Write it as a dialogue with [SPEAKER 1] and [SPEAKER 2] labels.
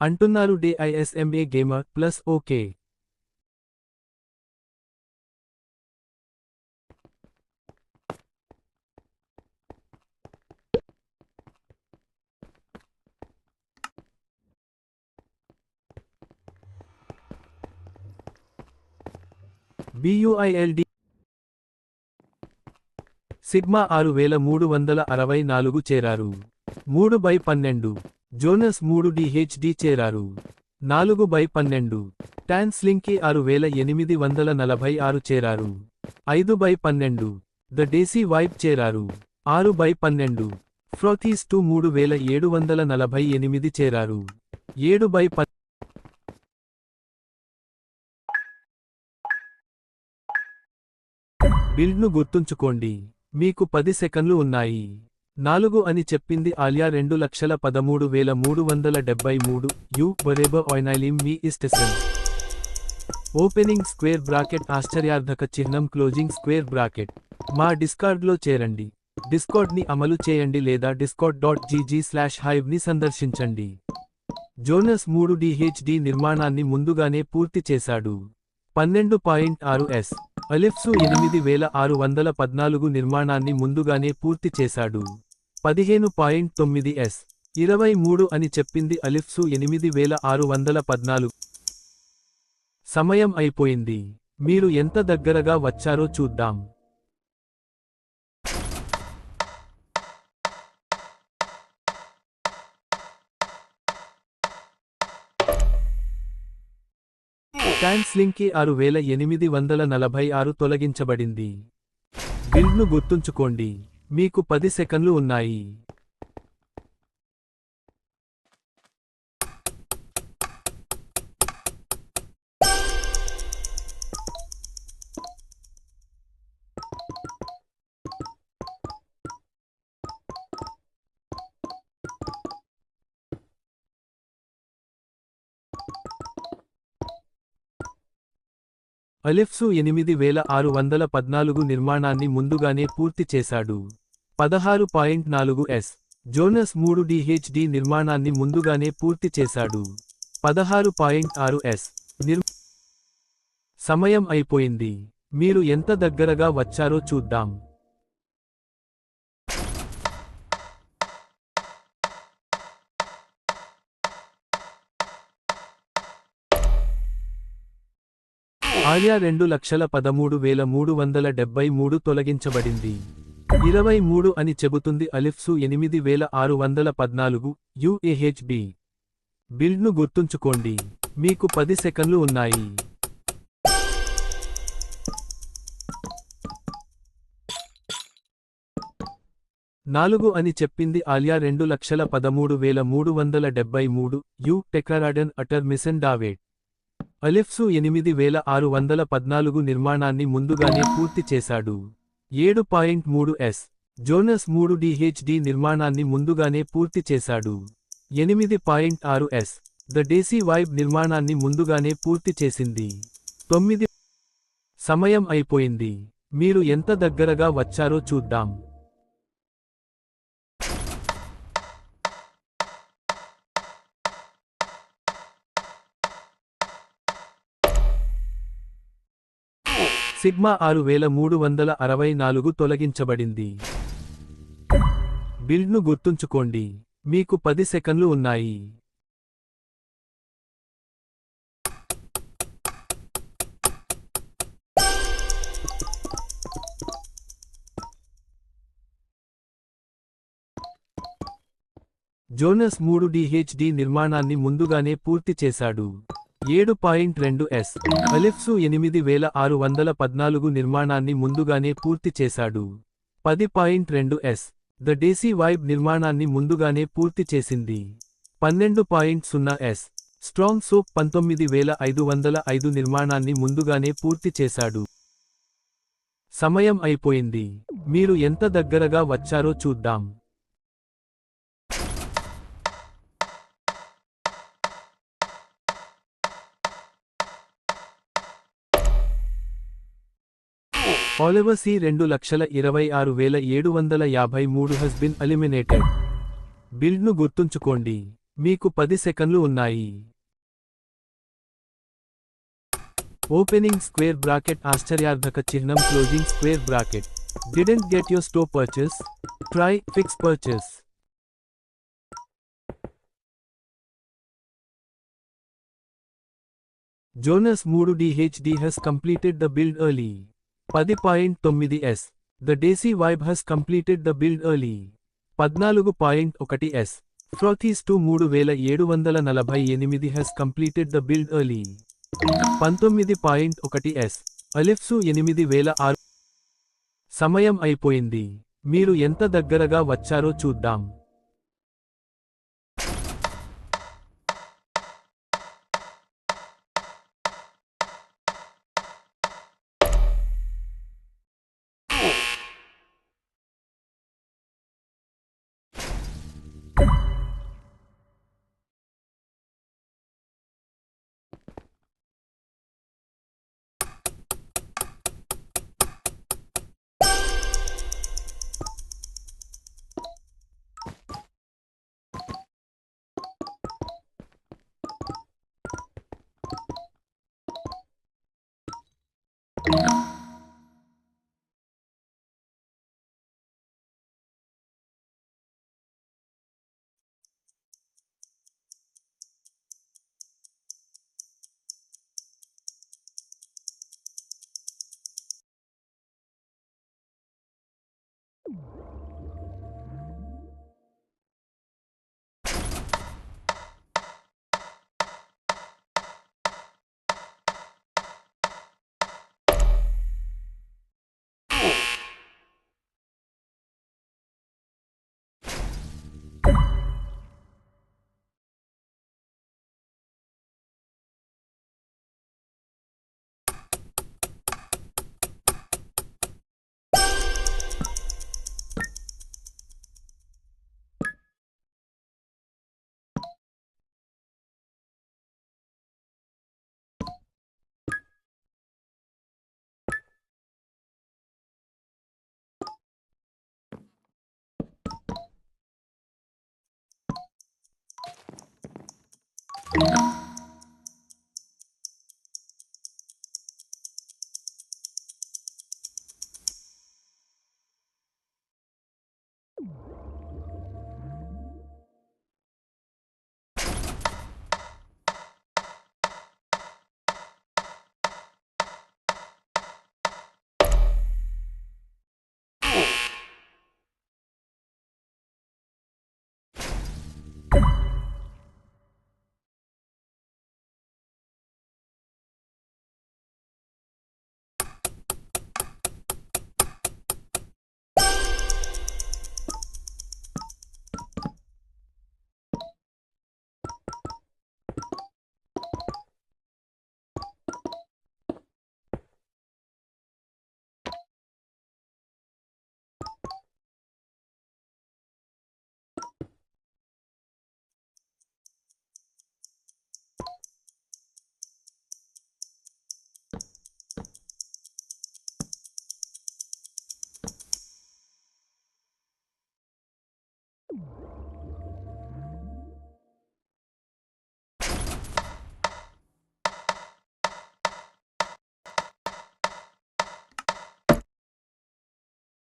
[SPEAKER 1] అంటున్నారు DISMA gamer plus okay BUILD sigma ఆరు వేల మూడు వందల అరవై నాలుగు చేరారు. మూడు బై పన్నెండు. జోనస్ మూడు డిహెచ్డి చేరారు. నాలుగు బై పన్నెండు. టాన్స్లింకి ఆరు వేల ఎనిమిది వందల నలభై ఆరు చేరారు. ఐదు బై పన్నెండు. ద డేసీ వైప్ చేరారు. ఆరు బై పన్నెండు. ఫ్రోథీస్ టు మూడు వేల ఏడు వందల నలభై ఎనిమిది చేరారు. ఏడు బై పన్ బిల్డ్ను గుర్తుంచుకోండి. మీకు పది సెకండ్లు ఉన్నాయి. నాలుగు అని చెప్పింది ఆలియా రెండు లక్షల పదమూడు వేల మూడు వందల డెబ్బై మూడు. యు బొరేబ ఆయినైలిం మీ ఇస్టెసన్ ఓపెనింగ్ స్క్వేర్ బ్రాకెట్ ఆశ్చర్యార్థక చిహ్నం క్లోజింగ్ స్క్వేర్ బ్రాకెట్. మా డిస్కార్డ్లో చేరండి. డిస్కార్డ్ని అమలు చేయండి లేదా డిస్కార్డ్ డాట్ జీజీ స్లాష్ హైవ్ని సందర్శించండి. జోనస్ మూడు డిహెచ్డి నిర్మాణాన్ని ముందుగానే పూర్తి చేశాడు. పన్నెండు పాయింట్ ఆరు ఎస్. అలిఫ్సు ఎనిమిది వేల ఆరు వందల పద్నాలుగు నిర్మాణాన్ని ముందుగానే పూర్తి చేశాడు. పదిహేను పాయింట్ తొమ్మిది ఎస్. ఇరవై మూడు అని చెప్పింది అలిఫ్సు ఎనిమిది వేల ఆరు వందల పద్నాలుగు. సమయం అయిపోయింది. మీరు ఎంత దగ్గరగా వచ్చారో చూద్దాం. ట్యాన్స్లింగ్కి ఆరు వేల ఎనిమిది వందల నలభై ఆరు తొలగించబడింది. బిల్డ్ను గుర్తుంచుకోండి. మీకు పది సెకన్లు ఉన్నాయి. అలెఫ్సు ఎనిమిది వేల ఆరు వందల పద్నాలుగు నిర్మాణాన్ని ముందుగానే పూర్తి చేశాడు. పదహారు పాయింట్ నాలుగు ఎస్. జోనస్ మూడు డిహెచ్డి నిర్మాణాన్ని ముందుగానే పూర్తి చేశాడు. పదహారు పాయింట్ ఆరు ఎస్. నిర్ సమయం అయిపోయింది. మీరు ఎంత దగ్గరగా వచ్చారో చూద్దాం. ఆలియా రెండు లక్షల పదమూడు వేల మూడు వందల డెబ్బై మూడు తొలగించబడింది. ఇరవై మూడు అని చెబుతుంది అలిఫ్సు ఎనిమిది వేల ఆరు వందల పద్నాలుగు యుఏహెచ్బి. బిల్డ్ను గుర్తుంచుకోండి. మీకు పది సెకండ్లు ఉన్నాయి. నాలుగు అని చెప్పింది ఆలియా రెండు లక్షల పదమూడు వేల మూడు వందల డెబ్బై మూడు యు టెక్రాడన్ అటర్ మిసెన్ డావేట్ అలెఫ్సు ఎనిమిది వేల ఆరు వందల పద్నాలుగు నిర్మాణాన్ని ముందుగానే పూర్తి చేశాడు. ఏడు పాయింట్ మూడు ఎస్. జోనస్ మూడు డిహెచ్డి నిర్మాణాన్ని ముందుగానే పూర్తి చేశాడు. ఎనిమిది పాయింట్ ఆరు ఎస్. ద డేసీ వైబ్ నిర్మాణాన్ని ముందుగానే పూర్తి చేసింది. తొమ్మిది సమయం అయిపోయింది. మీరు ఎంత దగ్గరగా వచ్చారో చూద్దాం. సిగ్మా ఆరు వేల మూడు వందల అరవై నాలుగు తొలగించబడింది. బిల్డ్ను గుర్తుంచుకోండి. మీకు పది సెకన్లు ఉన్నాయి. జోనస్ మూడు డిహెచ్డి నిర్మాణాన్ని ముందుగానే పూర్తి చేశాడు. ఏడు పాయింట్ రెండు ఎస్. అలిఫ్సు ఎనిమిది వేల ఆరు వందల పద్నాలుగు నిర్మాణాన్ని ముందుగానే పూర్తి చేశాడు. పది పాయింట్ రెండు ఎస్. ద డేసీ వైబ్ నిర్మాణాన్ని ముందుగానే పూర్తి చేసింది. పన్నెండు పాయింట్ సున్నా ఎస్. స్ట్రాంగ్ సోప్ పంతొమ్మిది వేల ఐదు వందల ఐదు నిర్మాణాన్ని ముందుగానే పూర్తి చేశాడు. సమయం అయిపోయింది. మీరు ఎంత దగ్గరగా వచ్చారో చూద్దాం. ఆలివర్ సి రెండు లక్షల ఇరవై ఆరు వేల ఏడు వందల యాభై మూడు హస్ బిన్ ఎలిమినేటెడ్ బిల్డ్ను గుర్తుంచుకోండి. మీకు పది సెకండ్లు ఉన్నాయి. ఓపెనింగ్ స్క్వేర్ బ్రాకెట్ ఆశ్చర్యార్థక చిహ్నం closing square bracket didn't get your store purchase try fix purchase Jonas మూడు DHD has completed the build early పది పాయింట్ తొమ్మిది S. The Daisy vibe has completed the build early పద్నాలుగు point ఒకటి yes. ఫ్రోథీస్ two మూడు వేల ఏడు వందల నలభై ఎనిమిది has completed the build early పంతొమ్మిది పాయింట్ ఒకటి ఎస్. అలిఫ్సు ఎనిమిది వేల ఆరు. సమయం అయిపోయింది. మీరు ఎంత దగ్గరగా వచ్చారో చూద్దాం. you.
[SPEAKER 2] you